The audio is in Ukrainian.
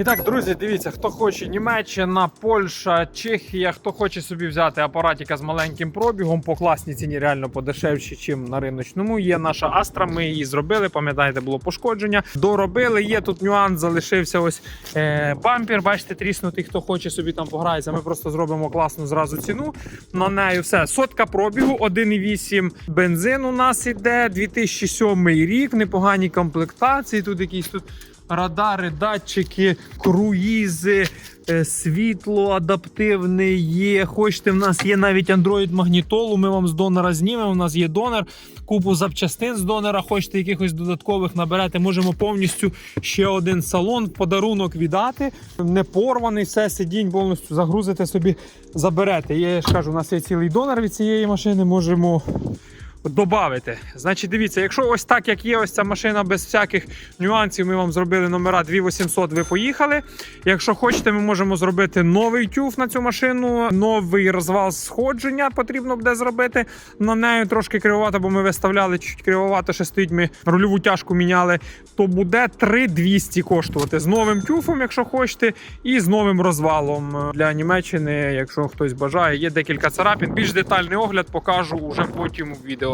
І так, друзі, дивіться, хто хоче Німеччина, Польща, Чехія, хто хоче собі взяти апаратика з маленьким пробігом по класній ціні, реально подешевші, ніж на риночному. Є наша Астра, ми її зробили. Пам'ятаєте, було пошкодження. Доробили. Є тут нюанс, залишився ось е, бампер. Бачите, тріснутий, хто хоче собі там пограється. Ми просто зробимо класну зразу ціну. На неї все. Сотка пробігу, 1,8 бензин у нас іде, 2007 рік, непогані комплектації. Тут якісь тут радари, датчики, круїзи, е, світло адаптивне є. Хочете, в нас є навіть Android магнітолу. Ми вам з донора знімемо. У нас є донор, купу запчастин з донора. Хочете якихось додаткових наберете. Можемо повністю ще один салон подарунок віддати. Не порваний, все сидінь повністю загрузите собі, заберете. Я ж кажу, у нас є цілий донор від цієї машини. Можемо Добавити. Значить, дивіться, якщо ось так, як є, ось ця машина без всяких нюансів, ми вам зробили номера 2800, ви поїхали. Якщо хочете, ми можемо зробити новий тюф на цю машину, новий розвал сходження потрібно буде зробити. На неї трошки кривовато, бо ми виставляли чуть кривовато, ще стоїть, ми рульову тяжку міняли. То буде 3200 коштувати з новим тюфом, якщо хочете, і з новим розвалом для Німеччини, якщо хтось бажає. Є декілька царапін. Більш детальний огляд покажу уже потім у відео.